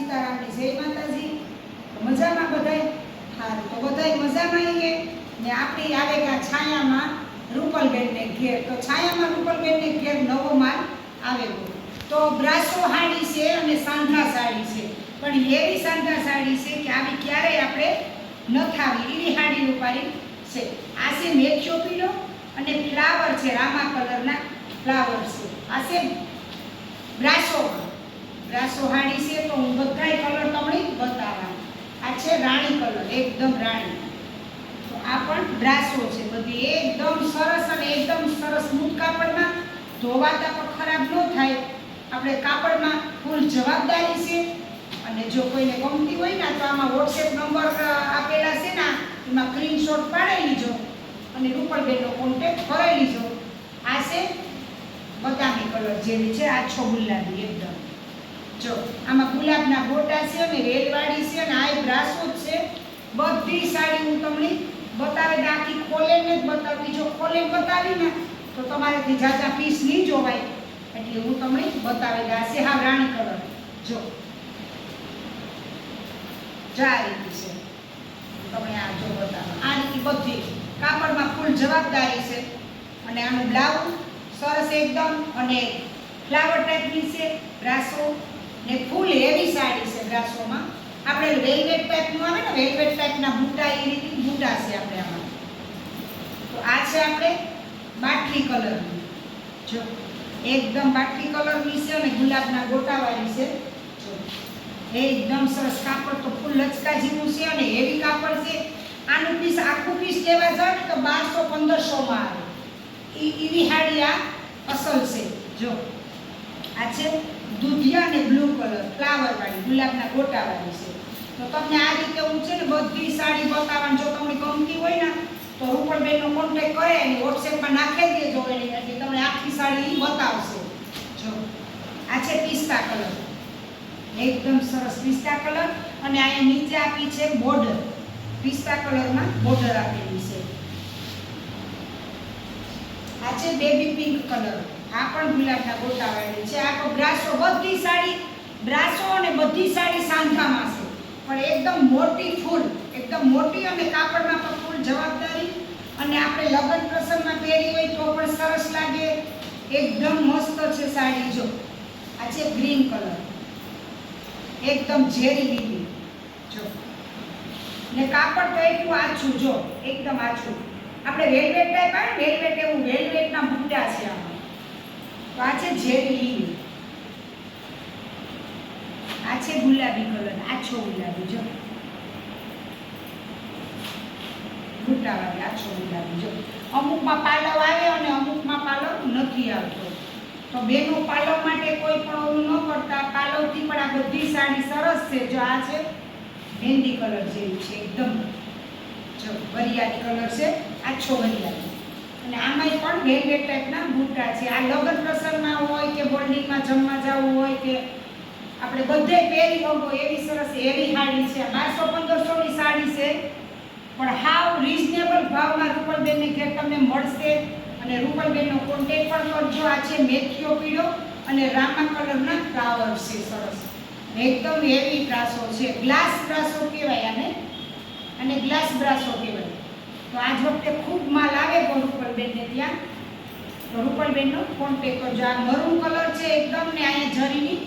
સીતારામની જય માતાજી. મજામાં બધાય? હારું તો બધાય મજામાં આવીએ ને આપણી આવે કે છાયામાં રૂપલબેનને ઘેર. તો છાયામાં રૂપલબેનને ઘેર નવો માલ આવેલો. તો બ્રાસો હાડી છે અને સાંધા સાડી છે. પણ એવી સાંધા સાડી છે કે આવી ક્યારેય આપણે ન થાવી. એવી હાડી ઉપાડી છે. આ છે મેખ્યો પીળો અને ફ્લાવર છે, રામા કલરના ફ્લાવર છે. આ છે બ્રાસો. બ્રાસો હાડી છે તો હું બધાય કલર તમને બતાવવા આ છે રાણી કલર એકદમ રાણી. તો આ પણ બ્રાસો છે, બધી એકદમ સરસ અને એકદમ સરસ મૂક કાપડમાં. ધોવાતા પણ ખરાબ ન થાય. આપણે કાપડમાં ફૂલ જવાબદારી છે. અને જો કોઈને ગમતી હોય ને, તો આમાં વોટ્સએપ નંબર આપેલા છે ને, એમાં સ્ક્રીનશોટ પાડી લીજો અને રૂપલબેનનો કોન્ટેક્ટ કરી લીજો. આ છે બદામી કલર જેવી છે આછો ગુલાબી એકદમ. જો, આમાં ગુલાબના ગોટા છે અને રેલવાડી છે અને આ બ્રાસો છે. બધી સાડી હું તમને બતાવે આખી ખોલેને જ બતાવી. જો ખોલે બતાવી ને, તો તમારેથી જાજા પીસ નહીં જોવાય. એટલે હું તમને બતાવે આ છે હા, રાણી કલર. જો. જો આ રીતની છે. બતાવો. આ બધી કાપડમાં ફૂલ જવાબદારી છે. અને આનું બ્લાઉઝ સરસ એકદમ અને ફ્લાવર ટાઈપની છે. બ્રાસો ને ફૂલ હેવી સાડી છે બ્રાસોમાં આપણે વેલ્વેટ ટાઈપનું આવે ને, વેલ્વેટ ટાઈપના મોટા એ રીતે મોટા છે આપણે આમાં. તો આ છે આપણે બાટલી કલરની. જો, એકદમ બાટલી કલરની છે અને ગુલાબના ગોટાવાળી છે. જો એકદમ સરસ કાપડ તો ફૂલ લચકા જેવું છે અને હેવી કાપડ છે. આનું પીસ આખું પીસ લેવા જાવ ને તો બારસો, પંદરસોમાં આવે. એ ઈવી હાડી આ અસલ છે. જો, આ છે દૂધિયા અને બ્લુ કલર ફ્લાવર વાળી, ગુલાબના ગોટાવાળી છે. તો તમને આ રીતે હું છે ને બધી સાડી બતાવવાની, જો તમને ગમતી હોય ને, તો રૂપલબેનનો કોન્ટેક કરે અને વોટ્સએપમાં નાખી દેજો એની, એટલે તમને આખી સાડી બતાવશે. જો, આ છે પિસ્તા કલર. એકદમ સરસ પિસ્તા કલર અને અહીંયા નીચે આપી છે બોર્ડર પિસ્તા કલરમાં બોર્ડર આપેલી છે. આ છે બેબી પિંક કલર આ પણ ગુલાબના ગોટા વાળી છે. આ તો બ્રાસો બધી સાડી, બ્રાસો અને બધી સાડી સાંધામાં છે. પણ એકદમ મોટી ફૂલ, એકદમ મોટી અને કાપડમાં પણ ફૂલ જવાબદારી. અને આપણે લગ્ન પ્રસંગમાં પહેરી હોય તો પણ સરસ લાગે. એકદમ મસ્ત છે સાડી જો. આ છે ગ્રીન કલર. એકદમ ઝેરી લીલી. જો. ને કાપડ તો એટલું આછું, જો. એકદમ આછું. આપણે વેલ્વેટ ટાઈપ આવે ને વેલ્વેટ એવું વેલ્વેટના બુટ્ટા છે આમાં આ છે ઝેરી લીલી આ છે ગુલાબી કલર આછો ગુલાબી, જો. બુટ્ટાવાળી આછો ગુલાબી, જો. અમુકમાં પાલવ આવે અને અમુકમાં પાલવ નથી આવતો. તો બેનો પાલવ માટે કોઈ પણ ઓલું ન કરતા. પાલવથી પણ આ બધી સાડી સરસ છે. જો આ છે, મહેંદી કલર જેવી છે એકદમ. જો, વરિયાળી કલર છે. આછો વરિયાળી. અને આમાંય પણ વેલ્વેટ ટાઈપના બુટ્ટા છે. આ લગ્ન પ્રસંગમાં હોય કે બોર્ડિંગમાં જમવા જવું હોય કે આપણે બધે પહેરી હગો એવી સરસ એવી સાડી છે. બારસો પંદરસોની સાડી છે. પણ હાવ રિઝનેબલ ભાવમાં રૂપલબેનને ઘેર તમને મળશે અને રૂપલબેનનો કોન્ટેક પણ કરજો આ છે મેથીઓ પીળો અને રામા કલરના ફ્લાવર છે સરસ. એકદમ હેવી બ્રાસો છે. ગ્લાસ બ્રાસો કહેવાય આને. અને ગ્લાસ બ્રાસો કહેવાય. તો આજ વખતે ખૂબ માલ આવે પણ રૂપલબેનને ત્યાં. તો ફોન પે કરજો આ મરૂન કલર છે, એકદમ ને અહીંયા જરીની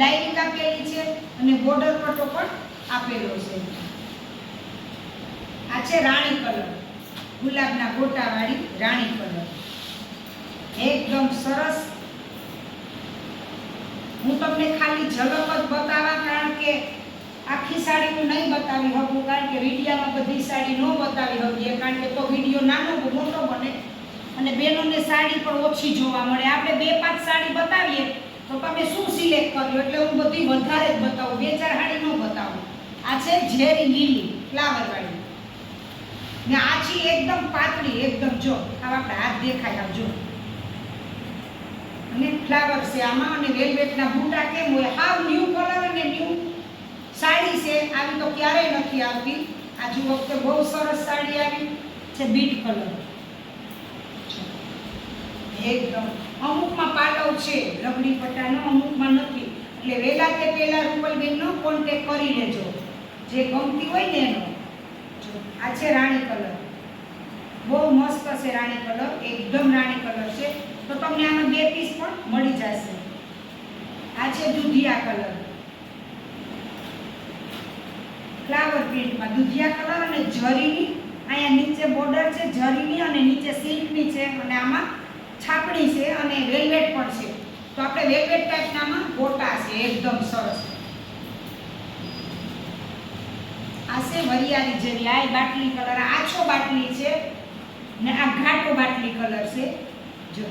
લાઈનિંગ આપેલી છે અને બોર્ડર પટ્ટો પણ આપેલો છે. આ છે રાણી કલર ગુલાબના ગોટાવાળી રાણી કલર એકદમ સરસ. હું તમને ખાલી ઝલક જ બતાવવા, કારણ કે આખી સાડી હું નહીં બતાવી શકું, કારણ કે વિડીયામાં બધી સાડી ન બતાવી શકીએ કારણ કે તો વીડિયો નાનો મોટો બને. અને બહેનોને સાડી પણ ઓછી જોવા મળે. આપણે બે પાંચ સાડી બતાવીએ તો તમે શું સિલેક્ટ કર્યો? એટલે હું બધી વધારે જ બતાવું. બે ચાર સાડી ન બતાવું. આ છે ઝેરી લીલી ફ્લાવર વાળી. ને આછી એકદમ પાતળી, એકદમ જો આવા આપણે હાથ દેખાય આવજો અને ફ્લાવર છે આમાં અને વેલ્વેટના બૂટા કેમ હોય? હાવ ન્યૂ કલર અને ન્યૂ સાડી છે. આવી તો ક્યારેય નથી આવતી. આજુ વખતે બહુ સરસ સાડી આવી છે બીટ કલર એકદમ. અમુકમાં પાટો છે, રબડી પટ્ટાનો અમુકમાં નથી. એટલે વહેલા તે પહેલાં રૂપલબેનનો કોન્ટેક કરી લેજો. જે ગમતી હોય ને એનો. જો, આ છે રાણી કલર. બહુ મસ્ત છે રાણી કલર, એકદમ રાણી કલર છે. તો તમને આમાં બે પીસ પણ મળી જશે. આ છે દુધિયા કલર. ફ્લાવર પ્રિન્ટમાં દુધિયા કલર અને જરીની. અહીંયા નીચે બોર્ડર છે જરીની અને નીચે સિલ્કની છે. અને આમાં છાપણી છે અને વેલ્વેટ પણ છે. તો આપણે વેલ્વેટ ટાઈપનામાં ગોટા છે, એકદમ સરસ. આ છે વરિયાળી જેવી, આ બાટલી કલર આછો બાટલી છે ને આ ઘાટો બાટલી કલર છે. જો.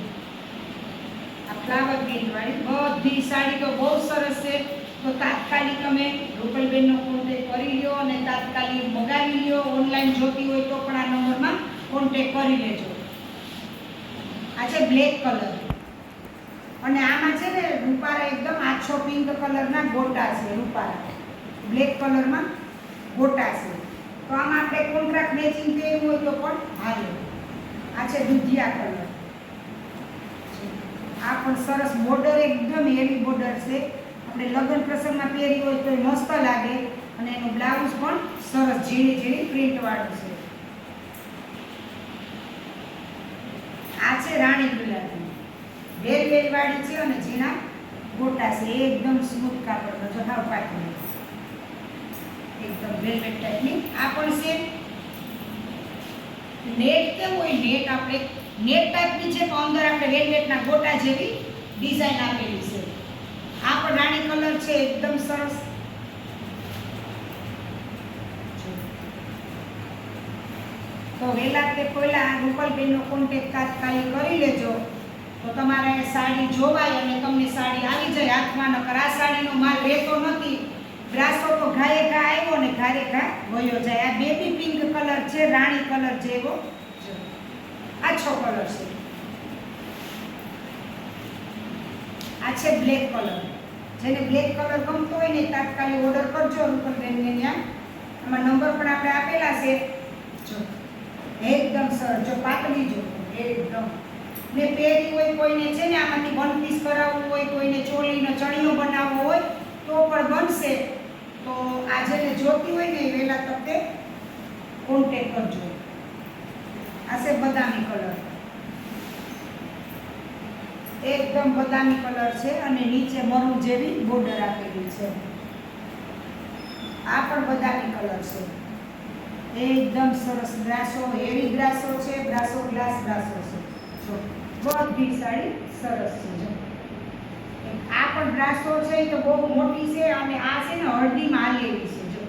આ ફ્લાવર ગ્રીનવાળી બધી સાડી તો બહુ સરસ છે. તો તાત્કાલિક તમે રૂપલબેનનો કોન્ટેક કરી લ્યો અને તાત્કાલિક મગાવી લ્યો. ઓનલાઈન જોતી હોય તો પણ આ નંબરમાં કોન્ટેક કરી લેજો. આ છે બ્લેક કલર અને આમાં છે ને રૂપારા એકદમ આછો પિંક કલરના ગોટા છે, રૂપારા. બ્લેક કલરમાં ગોટા છે. તો આમાં આપણે કોન્ટ્રાક્ટ મેચિંગ પહેરવું હોય તો પણ હાલે. આ છે દુધિયા કલર આ પણ સરસ બોર્ડર એકદમ હેવી બોર્ડર છે. આપણે લગ્ન પ્રસંગમાં પહેરી હોય તો મસ્ત લાગે. અને એનું બ્લાઉઝ પણ સરસ ઝીણી ઝીણી પ્રિન્ટ વાળું છે આ છે રાણી ગુલાબી વાળી છે અને ઝીણા ગોટા છે. એકદમ સ્મૂથ કાપડનો જો હાવ પાટલી એકદમ વેલ્વેટ ટાઈપની આ પણ છે નેટ કેવું હોય? નેટ આપણે, નેટ ટાઈપની છે તો અંદર આપણે વેલ્વેટના ગોટા જેવી ડિઝાઇન આપેલી છે. આ પણ રાણી કલર છે. એકદમ સરસ. તો વહેલા કે પહેલા રૂપલબેનનો કોન્ટેક્ટ તાત્કાલિક કરી લેજો. તો તમારે સાડી જોવાય અને તમને સાડી આવી જાય હાથમાં નકર આ સાડીનો માલ રહેતો નથી. બ્રાસો તો ઘાએ ઘા આવ્યો ને ઘારે ઘા વયો જાય. આ બેબી પિંક કલર છે, રાણી કલર જેવો. આછો કલર છે આ છે બ્લેક કલર જેને બ્લેક કલર ગમતો હોય ને તાત્કાલિક ઓર્ડર કરજો રૂપલબેનને ત્યાં. આમાં નંબર પણ આપણે આપેલા છે. જો, એકદમ સર જો પાતળી જો, એકદમ. ને પહેરી હોય કોઈને છે ને આમાંથી વન પીસ કરાવવું હોય, કોઈને ચોલીનો ચણિયો બનાવવો હોય, તો પણ બનશે. તો આ જેને જોતી હોય ને એ વહેલા તકે કોન્ટેક કરજો. આ છે બદામી કલર એકદમ બદામી કલર છે અને નીચે મરૂન જેવી બોર્ડર આપેલી છે. આ પણ બદામી કલર છે. એકદમ સરસ ગ્રાસો હેવી ગ્રાસો છે ગ્રાસો ગ્લાસ ગ્રાસો છે. જો. બધી સાડી સરસ છે આ પણ બ્રાસો છે તો બહુ મોટી છે, અને આ છે ને હળદીમાં આલેલી છે, જો.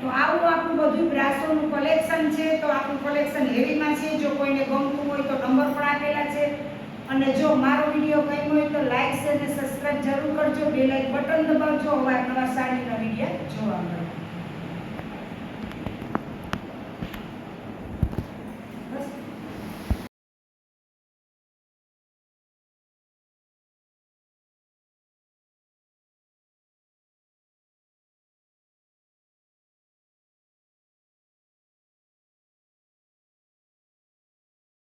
તો આવું આપણું બધું બ્રાસોનું કલેક્શન છે, તો આપણું કલેક્શન હેવીમાં છે, જો કોઈને ગમતું હોય તો નંબર પણ આપેલા છે. અને જો મારો વીડિયો ગમ્યો હોય તો લાઈક શેર અને સબસ્ક્રાઈબ જરૂર કરજો બે લાઈક બટન દબાવજો અવારનવાર સાડીના વિડીયા જોવા મળે.